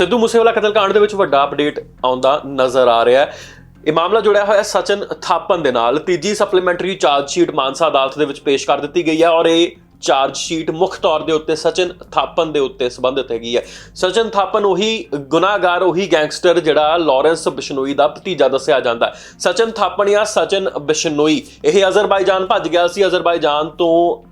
ਸਿੱਧੂ ਮੂਸੇਵਾਲਾ ਕਤਲकांड ਦੇ ਵਿੱਚ ਵੱਡਾ ਅਪਡੇਟ ਆਉਂਦਾ ਨਜ਼ਰ ਆ ਰਿਹਾ ਹੈ। ਇਹ ਮਾਮਲਾ ਜੁੜਿਆ ਹੋਇਆ ਸਚਨ ਥਾਪਨ ਦੇ ਨਾਲ। ਤੀਜੀ ਸਪਲੀਮੈਂਟਰੀ ਚਾਰਜ ਸ਼ੀਟ ਮਾਨਸਾ ਅਦਾਲਤ ਦੇ ਵਿੱਚ ਪੇਸ਼ ਕਰ ਦਿੱਤੀ ਗਈ ਹੈ ਔਰ ਇਹ ਚਾਰਜ ਸ਼ੀਟ ਮੁੱਖ ਤੌਰ ਦੇ ਉੱਤੇ ਸਚਨ ਥਾਪਨ ਦੇ ਉੱਤੇ ਸੰਬੰਧਿਤ ਹੈਗੀ ਹੈ। ਸਚਨ ਥਾਪਨ ਉਹੀ ਗੁਨਾਹਗਾਰ, ਉਹੀ ਗੈਂਗਸਟਰ ਜਿਹੜਾ ਲਾਰੈਂਸ ਬਿਸ਼ਨੋਈ ਦਾ ਭਤੀਜਾ ਦੱਸਿਆ ਜਾਂਦਾ ਹੈ। ਸਚਨ ਥਾਪਨ ਜਾਂ ਸਚਨ ਬਿਸ਼ਨੋਈ, ਇਹ ਅਜ਼ਰਬਾਈਜਾਨ ਭੱਜ ਗਿਆ ਸੀ। ਅਜ਼ਰਬਾਈਜਾਨ ਤੋਂ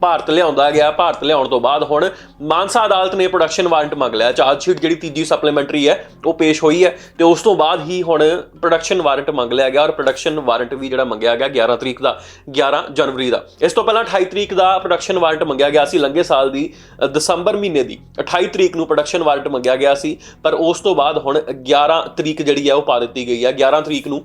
ਭਾਰਤ ਲਿਆਉਂਦਾ ਗਿਆ, ਭਾਰਤ ਲਿਆਉਣ ਤੋਂ ਬਾਅਦ ਹੁਣ ਮਾਨਸਾ ਅਦਾਲਤ ਨੇ ਪ੍ਰੋਡਕਸ਼ਨ ਵਾਰੰਟ ਮੰਗ ਲਿਆ ਚਾਰਜ ਸ਼ੀਟ ਜਿਹੜੀ ਤੀਜੀ ਸਪਲੀਮੈਂਟਰੀ ਹੈ, ਉਹ ਪੇਸ਼ ਹੋਈ ਹੈ ਤੇ ਉਸ ਤੋਂ ਬਾਅਦ ਹੀ ਹੁਣ ਪ੍ਰੋਡਕਸ਼ਨ ਵਾਰੰਟ ਮੰਗ ਲਿਆ ਗਿਆ ਔਰ ਪ੍ਰੋਡਕਸ਼ਨ ਵਾਰੰਟ ਵੀ ਜਿਹੜਾ ਮੰਗਿਆ ਗਿਆ 11 ਤਰੀਕ ਦਾ 11 ਜਨਵਰੀ ਦਾ। ਇਸ ਤੋਂ ਪਹਿਲਾਂ 28 ਤਰੀਕ ਦਾ ਪ੍ਰੋਡਕਸ਼ਨ ਵਾਰੰਟ ਮੰਗਿਆ ਗਿਆ ਸੀ ਲੰਘੇ ਸਾਲ ਦੀ ਦਸੰਬਰ ਮਹੀਨੇ ਦੀ। 28 ਤਰੀਕ ਨੂੰ ਪ੍ਰੋਡਕਸ਼ਨ ਵਾਰੰਟ ਮੰਗਿਆ ਗਿਆ ਸੀ, ਪਰ ਉਸ ਤੋਂ ਬਾਅਦ ਹੁਣ 11 ਤਰੀਕ ਜਿਹੜੀ ਹੈ ਉਹ ਪਾ ਦਿੱਤੀ ਗਈ ਹੈ 11 ਤਰੀਕ ਨੂੰ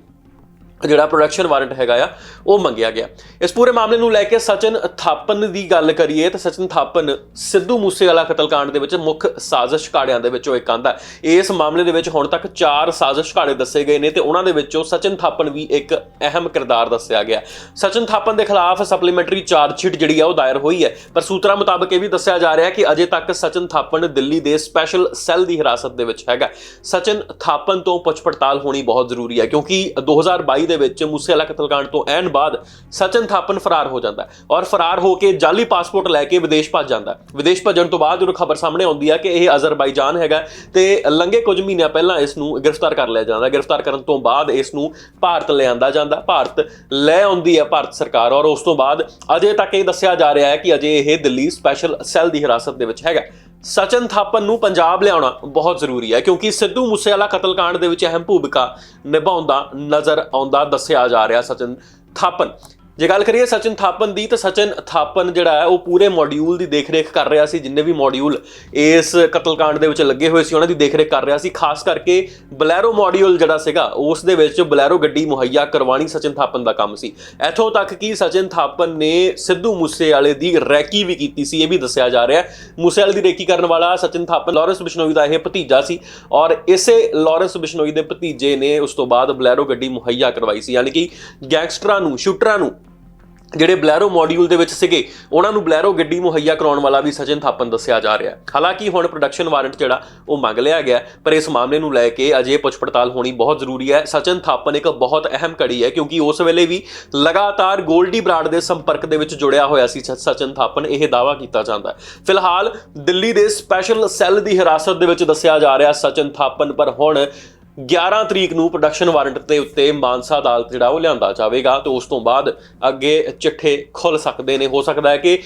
ਜਿਹੜਾ ਪ੍ਰੋਡਕਸ਼ਨ ਵਾਰੰਟ ਹੈਗਾ ਆ, ਉਹ ਮੰਗਿਆ ਗਿਆ। ਇਸ ਪੂਰੇ ਮਾਮਲੇ ਨੂੰ ਲੈ ਕੇ ਸਚਨ ਥਾਪਨ ਦੀ ਗੱਲ ਕਰੀਏ ਤਾਂ ਸਚਨ ਥਾਪਨ ਸਿੱਧੂ ਮੂਸੇਵਾਲਾ ਕਤਲकांड ਦੇ ਵਿੱਚ ਮੁੱਖ ਸਾਜ਼ਿਸ਼ ਘਾੜਿਆਂ ਦੇ ਵਿੱਚੋਂ ਇੱਕ ਆਂਦਾ ਇਸ ਮਾਮਲੇ ਦੇ ਵਿੱਚ ਹੁਣ ਤੱਕ 4 ਸਾਜ਼ਿਸ਼ ਘਾੜੇ ਦੱਸੇ ਗਏ ਨੇ ਤੇ ਉਹਨਾਂ ਦੇ ਵਿੱਚੋਂ ਸਚਨ ਥਾਪਨ ਵੀ ਇੱਕ ਅਹਿਮ ਕਿਰਦਾਰ ਦੱਸਿਆ ਗਿਆ। ਸਚਨ ਥਾਪਨ ਦੇ ਖਿਲਾਫ ਸਪਲੀਮੈਂਟਰੀ ਚਾਰਜ ਸ਼ੀਟ ਜਿਹੜੀ ਆ ਉਹ ਦਾਇਰ ਹੋਈ ਹੈ, ਪਰ ਸੂਤਰਾਂ ਮੁਤਾਬਕ ਇਹ ਵੀ ਦੱਸਿਆ ਜਾ ਰਿਹਾ ਕਿ ਅਜੇ ਤੱਕ ਸਚਨ ਥਾਪਨ ਦਿੱਲੀ ਦੇ ਸਪੈਸ਼ਲ ਸੈੱਲ ਦੀ ਹਿਰਾਸਤ ਦੇ ਵਿੱਚ ਹੈਗਾ। ਸਚਨ ਥਾਪਨ ਤੋਂ ਪੁੱਛ ਪੜਤਾਲ ਹੋਣੀ ਬਹੁਤ ਜ਼ਰੂਰੀ ਹੈ, ਕਿਉਂਕਿ 2022 ਦੇ ਵਿੱਚ ਮੂਸੇਵਾਲਾ ਕਤਲकांड ਤੋਂ ਐਨ ਬਾਅਦ ਸਚਨ ਥਾਪਨ ਫਰਾਰ ਹੋ ਜਾਂਦਾ ਔਰ ਫਰਾਰ ਹੋ ਕੇ ਜਾਲੀ ਪਾਸਪੋਰਟ ਲੈ ਕੇ ਵਿਦੇਸ਼ ਭੱਜ ਜਾਂਦਾ ਵਿਦੇਸ਼ ਭੱਜਣ ਤੋਂ ਬਾਅਦ ਜਦੋਂ ਖਬਰ ਸਾਹਮਣੇ ਆਉਂਦੀ ਹੈ ਕਿ ਇਹ ਅਜ਼ਰਬਾਈਜਾਨ ਹੈਗਾ ਤੇ ਲੰਘੇ ਕੁਝ ਮਹੀਨਿਆਂ ਪਹਿਲਾਂ ਇਸ ਨੂੰ ਗ੍ਰਿਫਤਾਰ ਕਰ ਲਿਆ ਜਾਂਦਾ ਗ੍ਰਿਫਤਾਰ ਕਰਨ ਤੋਂ ਬਾਅਦ ਇਸ ਨੂੰ ਭਾਰਤ ਲਿਆਂਦਾ ਜਾਂਦਾ ਭਾਰਤ ਲੈ ਆਉਂਦੀ ਹੈ ਭਾਰਤ ਸਰਕਾਰ ਔਰ ਉਸ ਤੋਂ ਬਾਅਦ ਅਜੇ ਤੱਕ ਇਹ ਦੱਸਿਆ ਜਾ ਰਿਹਾ ਹੈ ਕਿ ਅਜੇ ਇਹ ਦਿੱਲੀ ਸਪੈਸ਼ਲ ਸੈੱਲ ਦੀ ਹਿਰਾਸਤ ਦੇ ਵਿੱਚ ਹੈਗਾ ਸਚਨ ਥਾਪਨ ਨੂੰ ਪੰਜਾਬ ਲਿਆਉਣਾ ਬਹੁਤ ਜ਼ਰੂਰੀ ਹੈ, ਕਿਉਂਕਿ ਸਿੱਧੂ ਮੂਸੇਵਾਲਾ ਕਤਲकांड ਦੇ ਵਿੱਚ ਅਹਿਮ ਭੂਮਿਕਾ ਨਿਭਾਉਂਦਾ ਨਜ਼ਰ ਆਉਂਦਾ, ਦੱਸਿਆ ਜਾ ਰਿਹਾ ਸਚਨ ਥਾਪਨ। ਜੇ ਗੱਲ ਕਰੀਏ ਸਚਿਨ ਥਾਪਨ ਦੀ, ਤਾਂ ਸਚਿਨ ਥਾਪਨ ਜਿਹੜਾ ਹੈ, ਉਹ ਪੂਰੇ ਮੋਡਿਊਲ ਦੀ ਦੇਖਰੇਖ ਕਰ ਰਿਹਾ ਸੀ, ਜਿੰਨੇ ਵੀ ਮੋਡਿਊਲ ਇਸ ਕਤਲकांड ਦੇ ਵਿੱਚ ਲੱਗੇ ਹੋਏ ਸੀ, ਉਹਨਾਂ ਦੀ ਦੇਖਰੇਖ ਕਰ ਰਿਹਾ ਸੀ। ਖਾਸ ਕਰਕੇ ਬਲੈਰੋ ਮੋਡਿਊਲ ਜਿਹੜਾ ਸੀਗਾ, ਉਸ ਦੇ ਵਿੱਚ ਬਲੈਰੋ ਗੱਡੀ ਮੁਹੱਈਆ ਕਰਵਾਣੀ ਸਚਿਨ ਥਾਪਨ ਦਾ ਕੰਮ ਸੀ। ਇੱਥੋਂ ਤੱਕ ਕਿ ਸਚਿਨ ਥਾਪਨ ਨੇ ਸਿੱਧੂ ਮੂਸੇਵਾਲੇ ਦੀ ਰੈਕੀ ਵੀ ਕੀਤੀ ਸੀ, ਇਹ ਵੀ ਦੱਸਿਆ ਜਾ ਰਿਹਾ ਹੈ। ਮੂਸੇਵਾਲੇ ਦੀ ਰੈਕੀ ਕਰਨ ਵਾਲਾ ਸਚਿਨ ਥਾਪਨ ਲਾਰੈਂਸ ਬਿਸ਼ਨੋਈ ਦਾ ਇਹ ਭਤੀਜਾ ਸੀ ਔਰ ਇਸੇ ਲਾਰੈਂਸ ਬਿਸ਼ਨੋਈ ਦੇ ਭਤੀਜੇ ਨੇ ਉਸ ਤੋਂ ਬਾਅਦ ਬਲੈਰੋ ਗੱਡੀ ਮੁਹੱਈਆ ਕਰਵਾਈ ਸੀ, ਯਾਨੀ ਕਿ ਗੈਂਗਸਟਰਾਂ ਨੂੰ, ਸ਼ੂਟਰਾਂ ਨੂੰ ਜਿਹੜੇ ਬਲੈਰੋ ਮੋਡਿਊਲ ਦੇ ਵਿੱਚ ਸੀਗੇ, ਉਹਨਾਂ ਨੂੰ ਬਲੈਰੋ ਗੱਡੀ ਮੁਹੱਈਆ ਕਰਾਉਣ ਵਾਲਾ ਵੀ ਸਚਨ ਥਾਪਨ ਦੱਸਿਆ ਜਾ ਰਿਹਾ ਹਾਲਾਂਕਿ ਹੁਣ ਪ੍ਰੋਡਕਸ਼ਨ ਵਾਰੰਟ ਜਿਹੜਾ, ਉਹ ਮੰਗ ਲਿਆ ਗਿਆ ਪਰ ਇਸ ਮਾਮਲੇ ਨੂੰ ਲੈ ਕੇ ਅਜੇ ਪੁੱਛ ਪੜਤਾਲ ਹੋਣੀ ਬਹੁਤ ਜ਼ਰੂਰੀ ਹੈ। ਸਚਨ ਥਾਪਨ ਇੱਕ ਬਹੁਤ ਅਹਿਮ ਕੜੀ ਹੈ, ਕਿਉਂਕਿ ਉਸ ਵੇਲੇ ਵੀ ਲਗਾਤਾਰ ਗੋਲਡੀ ਬਰਾਡ ਦੇ ਸੰਪਰਕ ਦੇ ਵਿੱਚ ਜੁੜਿਆ ਹੋਇਆ ਸੀ ਸ- ਸਚਨ ਥਾਪਨ, ਇਹ ਦਾਵਾ ਕੀਤਾ ਜਾਂਦਾ ਹੈ। ਫਿਲਹਾਲ ਦਿੱਲੀ ਦੇ ਸਪੈਸ਼ਲ ਸੈੱਲ ਦੀ ਹਿਰਾਸਤ ਦੇ ਵਿੱਚ ਦੱਸਿਆ ਜਾ ਰਿਹਾ ਸਚਨ ਥਾਪਨ, ਪਰ ਹੁਣ 11 ਤਰੀਕ ਨੂੰ ਪ੍ਰੋਡਕਸ਼ਨ ਵਾਰੰਟ ਦੇ ਉੱਤੇ ਮਾਨਸਾ ਅਦਾਲਤ ਜਿਹੜਾ ਉਹ ਲਿਆਂਦਾ ਜਾਵੇਗਾ ਤੇ ਉਸ ਤੋਂ ਬਾਅਦ ਅੱਗੇ ਚਿੱਠੇ ਖੁੱਲ ਸਕਦੇ ਨੇ। ਹੋ ਸਕਦਾ ਹੈ ਕਿ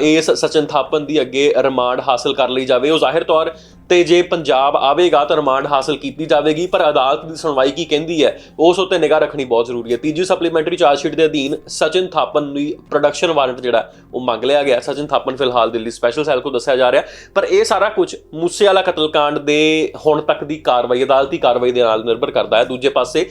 ਇਸ ਸਚਨ ਥਾਪਨ ਦੀ ਅੱਗੇ ਰਿਮਾਂਡ ਹਾਸਲ ਕਰ ਲਈ ਜਾਵੇ। ਉਹ ਜ਼ਾਹਿਰ ਤੌਰ ਤੇ ਜੇ ਪੰਜਾਬ ਆਵੇਗਾ ਤਾਂ ਰਿਮਾਂਡ ਹਾਸਲ ਕੀਤੀ ਜਾਵੇਗੀ, ਪਰ ਅਦਾਲਤ ਦੀ ਸੁਣਵਾਈ ਕੀ ਕਹਿੰਦੀ ਹੈ, ਉਸ ਉੱਤੇ ਨਿਗਾਹ ਰੱਖਣੀ ਬਹੁਤ ਜ਼ਰੂਰੀ ਹੈ। ਤੀਜੀ ਸਪਲੀਮੈਂਟਰੀ ਚਾਰਜ ਸ਼ੀਟ ਦੇ ਅਧੀਨ ਸਚਨ ਥਾਪਨ ਦੀ ਪ੍ਰੋਡਕਸ਼ਨ ਵਾਰੰਟ ਜਿਹੜਾ, ਉਹ ਮੰਗ ਲਿਆ ਗਿਆ। ਸਚਨ ਥਾਪਨ ਫਿਲਹਾਲ ਦਿੱਲੀ ਸਪੈਸ਼ਲ ਸੈੱਲ ਕੋ ਦੱਸਿਆ ਜਾ ਰਿਹਾ। ਪਰ ਇਹ ਸਾਰਾ ਕੁਝ ਮੂਸੇਵਾਲਾ ਕਤਲकांड ਦੇ ਹੁਣ ਤੱਕ ਦੀ ਕਾਰਵਾਈ, ਅਦਾਲਤੀ ਕਾਰਵਾਈ ਦੇ ਨਾਲ ਨਿਰਭਰ ਕਰਦਾ ਹੈ। ਦੂਜੇ ਪਾਸੇ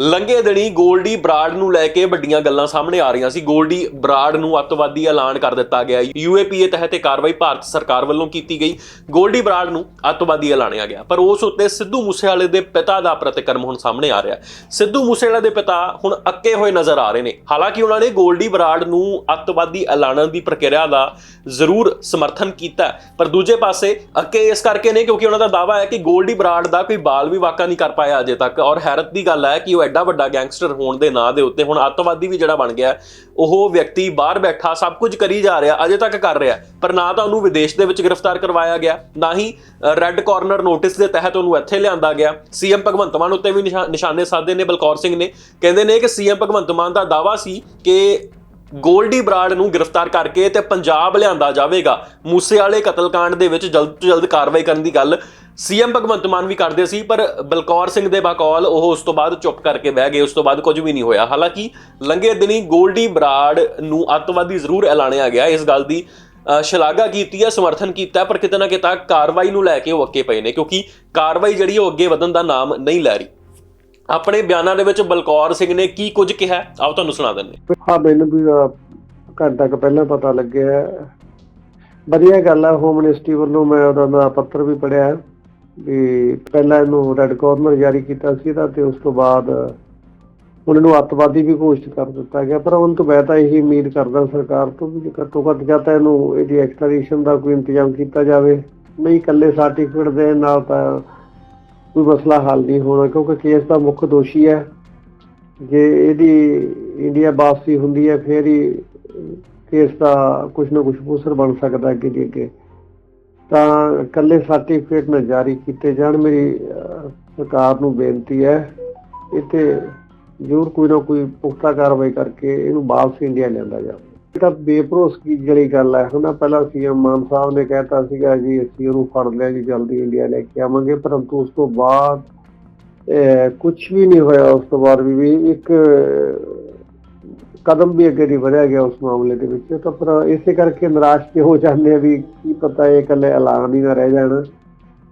ਲੰਘੇ ਦਿਨੀ ਗੋਲਡੀ ਬਰਾਡ ਨੂੰ ਲੈ ਕੇ ਵੱਡੀਆਂ ਗੱਲਾਂ ਸਾਹਮਣੇ ਆ ਰਹੀਆਂ ਸੀ। ਗੋਲਡੀ ਬਰਾਡ ਨੂੰ ਅੱਤਵਾਦੀ ਐਲਾਨ ਕਰ ਦਿੱਤਾ ਗਿਆ ਯੂਏਪੀਏ ਤਹਿਤ ਇਹ ਕਾਰਵਾਈ ਭਾਰਤ ਸਰਕਾਰ ਵੱਲੋਂ ਕੀਤੀ ਗਈ। ਗੋਲਡੀ ਬਰਾਡ ਨੂੰ ਅੱਤਵਾਦੀ ਐਲਾਨਿਆ ਗਿਆ। ਪਰ ਉਸ ਉੱਤੇ ਸਿੱਧੂ ਮੂਸੇਵਾਲੇ ਦੇ ਪਿਤਾ ਦਾ ਪ੍ਰਤੀਕਰਮ ਹੁਣ ਸਾਹਮਣੇ ਆ ਰਿਹਾ। ਸਿੱਧੂ ਮੂਸੇਵਾਲੇ ਦੇ ਪਿਤਾ ਹੁਣ ਅੱਕੇ ਹੋਏ ਨਜ਼ਰ ਆ ਰਹੇ ਨੇ। ਹਾਲਾਂਕਿ ਉਹਨਾਂ ਨੇ ਗੋਲਡੀ ਬਰਾਡ ਨੂੰ ਅੱਤਵਾਦੀ ਐਲਾਨਣ ਦੀ ਪ੍ਰਕਿਰਿਆ ਦਾ ਜ਼ਰੂਰ ਸਮਰਥਨ ਕੀਤਾ ਪਰ ਦੂਜੇ ਪਾਸੇ ਅੱਕੇ ਇਸ ਕਰਕੇ ਨੇ ਕਿਉਂਕਿ ਉਹਨਾਂ ਦਾ ਦਾਵਾ ਹੈ ਕਿ ਗੋਲਡੀ ਬਰਾਡ ਦਾ ਕੋਈ ਬਾਲ ਵੀ ਵਾਕਾ ਨਹੀਂ ਕਰ ਪਾਇਆ ਅਜੇ ਤੱਕ। ਔਰ ਹੈਰਤ ਦੀ ਗੱਲ ਹੈ ਕਿ ਉਹ ਐਡਾ ਵੱਡਾ ਗੈਂਗਸਟਰ ਹੋਣ ਦੇ ਨਾਂ ਦੇ ਉੱਤੇ ਹੁਣ ਅੱਤਵਾਦੀ ਵੀ ਜਿਹੜਾ ਬਣ ਗਿਆ, ਉਹ ਵਿਅਕਤੀ ਬਾਹਰ ਬੈਠਾ, ਸਭ ਕੁਝ ਕਰੀ ਜਾ ਰਿਹਾ, ਅਜੇ ਤੱਕ ਕਰ ਰਿਹਾ, ਪਰ ਨਾ ਤਾਂ ਉਹਨੂੰ ਵਿਦੇਸ਼ ਦੇ ਵਿੱਚ ਗ੍ਰਿਫਤਾਰ ਕਰਵਾਇਆ ਗਿਆ, ਨਾ ਹੀ ਰੈੱਡ ਕਾਰਨਰ ਨੋਟਿਸ ਦੇ ਤਹਿਤ ਉਹਨੂੰ ਇੱਥੇ ਲਿਆਂਦਾ ਗਿਆ। ਸੀਐਮ ਭਗਵੰਤ ਮਾਨ ਉੱਤੇ ਵੀ ਨਿਸ਼ਾ- ਨਿਸ਼ਾਨੇ ਸਾਧੇ ਨੇ, ਬਲਕੌਰ ਸਿੰਘ ਨੇ। ਕਹਿੰਦੇ ਨੇ ਕਿ ਸੀਐਮ ਭਗਵੰਤ ਮਾਨ ਦਾ ਦਾਵਾ ਸੀ ਕਿ ਗੋਲਡੀ ਬਰਾਡ ਨੂੰ ਗ੍ਰਿਫਤਾਰ ਕਰਕੇ ਤੇ ਪੰਜਾਬ ਲਿਆਂਦਾ ਜਾਵੇਗਾ। ਮੂਸੇ ਵਾਲੇ ਕਤਲकांड ਦੇ ਵਿੱਚ ਜਲਦ ਤੋਂ ਜਲਦ ਕਾਰਵਾਈ ਕਰਨ ਦੀ ਗੱਲ ਸੀਐਮ ਭਗਵੰਤ ਮਾਨ ਵੀ ਕਰਦੇ ਸੀ, ਪਰ ਬਲਕੌਰ ਸਿੰਘ ਦੇ ਬਕੌਲ ਉਹ ਉਸ ਤੋਂ ਬਾਅਦ ਚੁੱਪ ਕਰਕੇ ਬਹਿ ਗਏ, ਉਸ ਤੋਂ ਬਾਅਦ ਕੁਝ ਵੀ ਨਹੀਂ ਹੋਇਆ। ਹਾਲਾਂਕਿ ਲੰਘੇ ਦਿਨੀ ਗੋਲਡੀ ਬਰਾਡ ਨੂੰ ਅੱਤਵਾਦੀ ਜ਼ਰੂਰ ਐਲਾਨਿਆ ਗਿਆ। ਇਸ ਗੱਲ ਦੀ ਸ਼ਲਾਘਾ ਕੀਤੀ ਹੈ, ਸਮਰਥਨ ਕੀਤਾ ਪਰ ਕਿਤੇ ਨਾ ਕਿਤੇ ਕਾਰਵਾਈ ਨੂੰ ਲੈ ਕੇ ਉਹ ਅੱਕੇ ਪਏ ਨੇ, ਕਿਉਂਕਿ ਕਾਰਵਾਈ ਜਿਹੜੀ ਉਹ ਅੱਗੇ ਵਧਣ ਦਾ ਨਾਮ ਨਹੀਂ ਲੈ ਰਹੀ। ਆਪਣੇ ਬਿਆਨਾਂ ਦੇ ਵਿੱਚ ਬਲਕੌਰ ਸਿੰਘ ਨੇ ਕੀ ਕੁਝ ਕਿਹਾ? ਆਓ ਤੁਹਾਨੂੰ ਸੁਣਾ ਦਿੰਦੇ ਹਾਂ। ਮੈਨੂੰ ਵੀ ਅਹ, ਘੰਟਾ ਕੁ ਪਹਿਲਾਂ ਪਤਾ ਲੱਗਿਆ ਹੈ। ਵਧੀਆ ਗੱਲ ਹੈ ਹੋਮ ਮਿਨਿਸਟਰੀ ਵੱਲੋਂ ਮੈਂ ਉਹਦਾ ਮੈਂ ਪੱਤਰ ਵੀ ਪੜਿਆ ਵੀ ਪਹਿਲਾਂ ਇਹਨੂੰ ਰੈੱਡ ਕਾਰਨਰ ਜਾਰੀ ਕੀਤਾ ਸੀ ਇਹਦਾ ਤੇ ਉਸ ਤੋਂ ਬਾਅਦ ਹੁਣ ਇਹਨੂੰ ਅੱਤਵਾਦੀ ਵੀ ਘੋਸ਼ਿਤ ਕਰ ਦਿੱਤਾ ਗਿਆ। ਪਰ ਹੁਣ ਤੋਂ ਮੈਂ ਤਾਂ ਇਹੀ ਉਮੀਦ ਕਰਦਾ ਸਰਕਾਰ ਤੋਂ ਵੀ ਘੱਟੋ ਘੱਟ ਜਾਂ ਤਾਂ ਇਹਨੂੰ ਇਹਦੀ ਐਕਸਟ੍ਰੈਡੀਸ਼ਨ ਦਾ ਕੋਈ ਇੰਤਜ਼ਾਮ ਕੀਤਾ ਜਾਵੇ। ਨਹੀਂ ਇਕੱਲੇ ਸਰਟੀਫਿਕੇਟ ਦੇਣ ਨਾਲ ਤਾਂ ਕੋਈ ਮਸਲਾ ਹੱਲ ਨਹੀਂ ਹੋਣਾ, ਕਿਉਂਕਿ ਕੇਸ ਦਾ ਮੁੱਖ ਦੋਸ਼ੀ ਹੈ। ਜੇ ਇਹਦੀ ਇੰਡੀਆ ਵਾਪਸੀ ਹੁੰਦੀ ਹੈ, ਫਿਰ ਹੀ ਕੇਸ ਦਾ ਕੁਝ ਨਾ ਕੁਝ ਪੂਸਰ ਬਣ ਸਕਦਾ ਅੱਗੇ ਦੀ ਅੱਗੇ। ਤਾਂ ਇਕੱਲੇ ਸਰਟੀਫਿਕੇਟ ਨਾ ਜਾਰੀ ਕੀਤੇ ਜਾਣ, ਮੇਰੀ ਸਰਕਾਰ ਨੂੰ ਬੇਨਤੀ ਹੈ, ਇੱਥੇ ਜ਼ਰੂਰ ਕੋਈ ਨਾ ਕੋਈ ਪੁਖਤਾ ਕਾਰਵਾਈ ਕਰਕੇ ਇਹਨੂੰ ਵਾਪਸ ਇੰਡੀਆ ਲਿਆਂਦਾ ਜਾਵੇ। ਤਾਂ ਬੇਭਰੋਸਗੀ ਜਿਹੜੀ ਗੱਲ ਹੈ। ਹੁਣ ਪਹਿਲਾਂ ਸੀਐਮ ਮਾਨ ਸਾਹਿਬ ਨੇ ਕਹਿਤਾ ਸੀਗਾ ਜੀ, ਅਸੀਂ ਉਹਨੂੰ ਫੜ ਲਿਆ ਜੀ, ਜਲਦੀ ਇੰਡੀਆ ਲੈ ਕੇ ਆਵਾਂਗੇ। ਪਰੰਤੂ ਉਸ ਤੋਂ ਬਾਅਦ ਕੁਝ ਵੀ ਨਹੀਂ ਹੋਇਆ ਉਸ ਤੋਂ ਬਾਅਦ ਵੀ ਇੱਕ ਕਦਮ ਵੀ ਅੱਗੇ ਨਹੀਂ ਵਧਿਆ ਗਿਆ ਉਸ ਮਾਮਲੇ ਦੇ ਵਿੱਚ। ਤਾਂ ਪਰ ਇਸੇ ਕਰਕੇ ਨਿਰਾਸ਼ ਤੇ ਹੋ ਜਾਂਦੇ ਆ ਵੀ ਕੀ ਪਤਾ ਇਹ ਇਕੱਲੇ ਐਲਾਨ ਹੀ ਨਾ ਰਹਿ ਜਾਣਾ।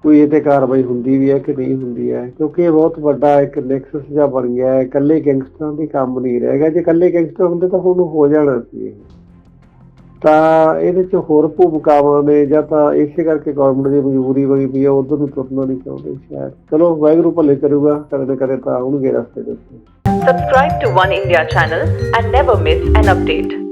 ਕੋਈ ਇਹ ਤੇ ਕਾਰਵਾਈ ਹੁੰਦੀ ਵੀ ਹੈ ਕਿ ਨਹੀਂ ਹੁੰਦੀ ਹੈ? ਕਿਉਂਕਿ ਇਹ ਬਹੁਤ ਵੱਡਾ ਇੱਕ ਨੈਕਸਸ ਜਿਹਾ ਬਣ ਗਿਆ ਹੈ। ਇਕੱਲੇ ਗੈਂਗਸਟਰਾਂ ਦੀ ਕੰਮ ਨਹੀਂ ਰਹੇਗਾ ਜੇ ਇਕੱਲੇ ਗੈਂਗਸਟਰ ਹੁੰਦੇ ਤਾਂ ਹੁਣ ਹੋ ਜਾਣਾ ਸੀ ਇਹ ਤਾਂ ਇਹਦੇ ਚ ਹੋਰ ਭੂਮਿਕਾਵਾਂ ਨੇ ਜਾਂ ਤਾਂ ਇਸੇ ਕਰਕੇ ਗਵਰਨਮੈਂਟ ਦੀ ਮਜਬੂਰੀ ਬਣੀ ਪਈ ਹੈ। ਉਧਰ ਨੂੰ ਤੁਰਨਾ ਨਹੀਂ ਚਾਹੁੰਦੇ ਸ਼ਾਇਦ। ਚਲੋ, ਵਾਹਿਗੁਰੂ ਭਲੇ ਕਰੂਗਾ। ਕਦੇ ਕਦੇ ਤਾਂ ਆਉਣਗੇ ਰਸਤੇ ਦੇ ਉੱਤੇ। Subscribe to One India channel and never miss an update.